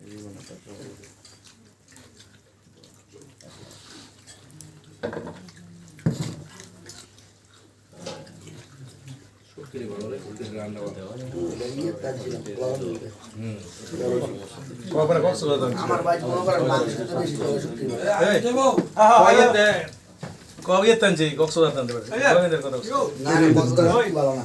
ইয়ে মনে করে। কয়েতে কবে তানছে কক্সবাজার তানতে পারে না না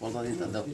والله يتأدب